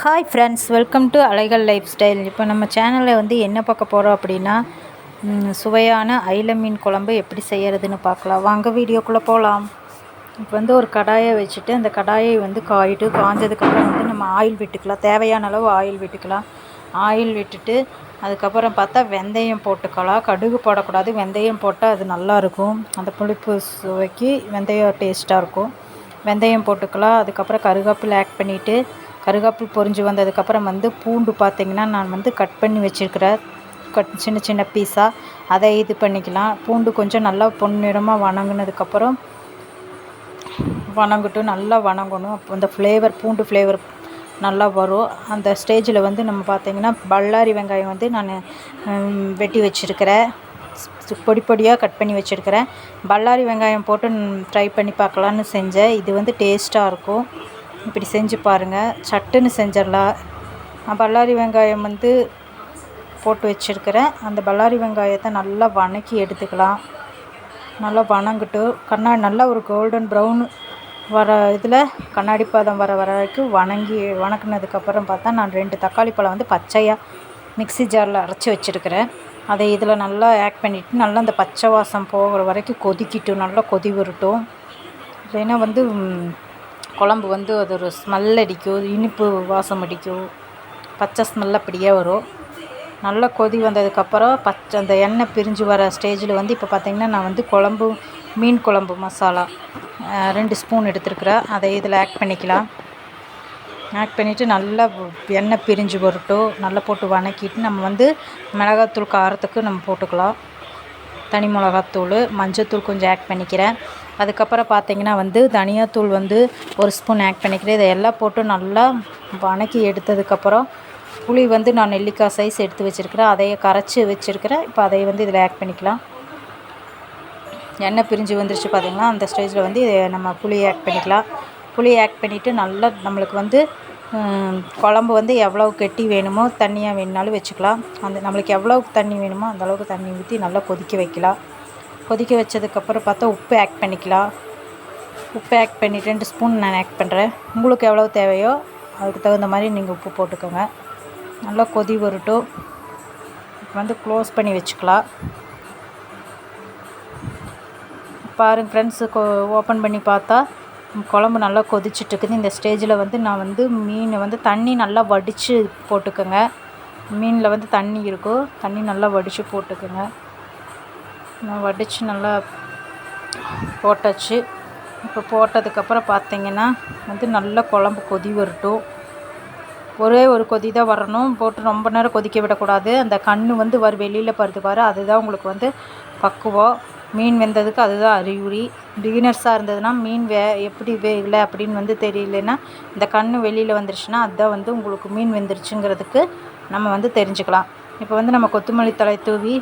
Hi friends welcome to Alaigal lifestyle இப்போ நம்ம சேனலில் வந்து என்ன பார்க்க போகிறோம் அப்படின்னா சுவையான ஐல மீன் குழம்பு எப்படி செய்யறதுன்னு பார்க்கலாம். வாங்க வீடியோக்குள்ளே போகலாம் இப்போ வந்து ஒரு கடாயை வச்சுட்டு அந்த கடாயை வந்து காயிட்டு காஞ்சதுக்கப்புறம் வந்து நம்ம ஆயில் விட்டுக்கலாம். தேவையான அளவு ஆயில் விட்டுக்கலாம். ஆயில் விட்டுட்டு அதுக்கப்புறம் பார்த்தா வெந்தயம் போட்டுக்கலாம். கடுகு போடக்கூடாது. வெந்தயம் போட்டால் அது நல்லாயிருக்கும் அந்த புளிப்பு சுவைக்கு வெந்தயம் டேஸ்ட்டாக இருக்கும். வெந்தயம் போட்டுக்கலாம். அதுக்கப்புறம் கருவேப்பிலை ஆட் பண்ணிவிட்டு கருகாப்பில் பொரிஞ்சு வந்ததுக்கப்புறம் வந்து பூண்டு பார்த்திங்கன்னா நான் வந்து கட் பண்ணி வச்சுருக்கிறேன் கட் சின்ன சின்ன பீஸாக அதை இது பண்ணிக்கலாம். பூண்டு கொஞ்சம் நல்லா பொன்னிறமாக வணங்கினதுக்கப்புறம் வணங்கட்டும் நல்லா வணங்கணும். அப்போ அந்த ஃப்ளேவர் பூண்டு ஃப்ளேவர் நல்லா வரும். அந்த ஸ்டேஜில் வந்து நம்ம பார்த்திங்கன்னா பல்லாரி வெங்காயம் வந்து நான் வெட்டி வச்சுருக்கிறேன் பொடி பொடியாக கட் பண்ணி வச்சுருக்கிறேன் பல்லாரி வெங்காயம் போட்டு ட்ரை பண்ணி பார்க்கலான்னு செஞ்சேன். இது வந்து டேஸ்ட்டாக இருக்கும். இப்படி செஞ்சு பாருங்கள் சட்டுன்னு செஞ்சிடலாம். நான் பல்லாரி வெங்காயம் வந்து போட்டு வச்சுருக்கிறேன். அந்த பல்லாரி வெங்காயத்தை நல்லா வணக்கி எடுத்துக்கலாம். நல்லா வணங்கட்டும். கண்ணாடி நல்லா ஒரு கோல்டன் ப்ரௌன் வர இதில் கண்ணாடி பாதம் வர வர வரைக்கும் வணங்கி வணக்கினதுக்கப்புறம் பார்த்தா நான் ரெண்டு தக்காளி பழம் வந்து பச்சையாக மிக்ஸி ஜாரில் அரைச்சி வச்சுருக்கிறேன். அதை இதில் நல்லா ஆட் பண்ணிவிட்டு நல்லா அந்த பச்சை வாசம் போகிற வரைக்கும் கொதிக்கிட்டும். நல்லா கொதி விரட்டும். இல்லைன்னா வந்து குழம்பு வந்து அது ஒரு ஸ்மெல் அடிக்கும் இனிப்பு வாசம் அடிக்கும். பச்சை ஸ்மெல் அப்படியே வரும். நல்லா கொதி வந்ததுக்கப்புறம் பச்சை அந்த எண்ணெய் பிரிஞ்சு வர ஸ்டேஜில் வந்து இப்போ பார்த்திங்கன்னா நான் வந்து குழம்பு மீன் குழம்பு மசாலா ரெண்டு ஸ்பூன் எடுத்துருக்குறேன். அதை இதில் ஆட் பண்ணிக்கலாம். ஆட் பண்ணிவிட்டு நல்லா எண்ணெய் பிரிஞ்சு வரட்டும். நல்லா போட்டு வணக்கிட்டு நம்ம வந்து மிளகாத்தூள் காரத்துக்கு நம்ம போட்டுக்கலாம். தனி மிளகாத்தூள் மஞ்சத்தூள் கொஞ்சம் ஆட் பண்ணிக்கிறேன். அதுக்கப்புறம் பார்த்தீங்கன்னா வந்து தனியாத்தூள் வந்து ஒரு ஸ்பூன் ஆட் பண்ணிக்கிறேன். இதை எல்லாம் போட்டு நல்லா வணக்கி எடுத்ததுக்கப்புறம் புளி வந்து நான் நெல்லிக்காய் சைஸ் எடுத்து வச்சுருக்கிறேன். அதையே கரைச்சி வச்சுருக்கிறேன். இப்போ அதை வந்து இதில் ஆட் பண்ணிக்கலாம். எண்ணெய் பிரிஞ்சு வந்துருச்சு பார்த்தீங்கன்னா அந்த ஸ்டேஜில் வந்து இதை நம்ம புளி ஆட் பண்ணிக்கலாம். புளி ஆட் பண்ணிவிட்டு நல்லா நம்மளுக்கு வந்து குழம்பு வந்து எவ்வளோ கெட்டி வேணுமோ தண்ணியாக வேணுனாலும் வச்சுக்கலாம். அந்த நம்மளுக்கு எவ்வளோ தண்ணி வேணுமோ அந்தளவுக்கு தண்ணி ஊற்றி நல்லா கொதிக்க வைக்கலாம். கொதிக்க வச்சதுக்கப்புறம் பார்த்தா உப்பு ஆட் பண்ணிக்கலாம். உப்பு ஆட் பண்ணிட்டு ரெண்டு ஸ்பூன் நான் ஆட் பண்ணுறேன் உங்களுக்கு எவ்வளோ தேவையோ அதுக்கு தகுந்த மாதிரி நீங்கள் உப்பு போட்டுக்கோங்க. நல்லா கொதி வரட்டும். இப்போ வந்து க்ளோஸ் பண்ணி வச்சுக்கலாம். பாருங்க ஃப்ரெண்ட்ஸு ஓப்பன் பண்ணி பார்த்தா குழம்பு நல்லா கொதிச்சிட்டுருக்குது இந்த ஸ்டேஜில் வந்து நான் வந்து மீனை வந்து தண்ணி நல்லா வடித்து போட்டுக்கோங்க. மீனில் வந்து தண்ணி இருக்கும். தண்ணி நல்லா வடித்து போட்டுக்கோங்க. நான் வடித்து நல்லா போட்டாச்சு. இப்போ போட்டதுக்கப்புறம் பார்த்தீங்கன்னா வந்து நல்லா குழம்பு கொதி வரட்டும். ஒரே ஒரு கொதி தான் வரணும். போட்டு ரொம்ப நேரம் கொதிக்க விடக்கூடாது. அந்த கண் வந்து வர வெளியில் பருது பாரு அதுதான் உங்களுக்கு வந்து பக்குவம். மீன் வெந்ததுக்கு அதுதான் அறிகுறி. பிகினர்ஸாக இருந்ததுன்னா மீன் வே எப்படி வேகலை அப்படின்னு வந்து தெரியலன்னா இந்த கண் வெளியில் வந்துருச்சுன்னா அதுதான் வந்து உங்களுக்கு மீன் வெந்துருச்சுங்கிறதுக்கு நம்ம வந்து தெரிஞ்சுக்கலாம். இப்போ வந்து நம்ம கொத்தமல்லி தழை தூவி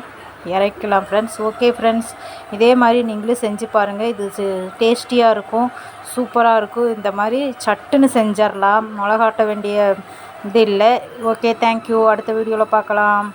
இறக்கலாம் ஃப்ரெண்ட்ஸ் ஓகே ஃப்ரெண்ட்ஸ் இதே மாதிரி நீங்களும் செஞ்சு பாருங்கள் இது டேஸ்டியாக இருக்கும். சூப்பராக இருக்கும். இந்த மாதிரி சட்டுன்னு செஞ்சிடலாம் மிளகாட்ட வேண்டிய இது இல்லை. ஓகே தேங்க்யூ அடுத்த வீடியோவில் பார்க்கலாம்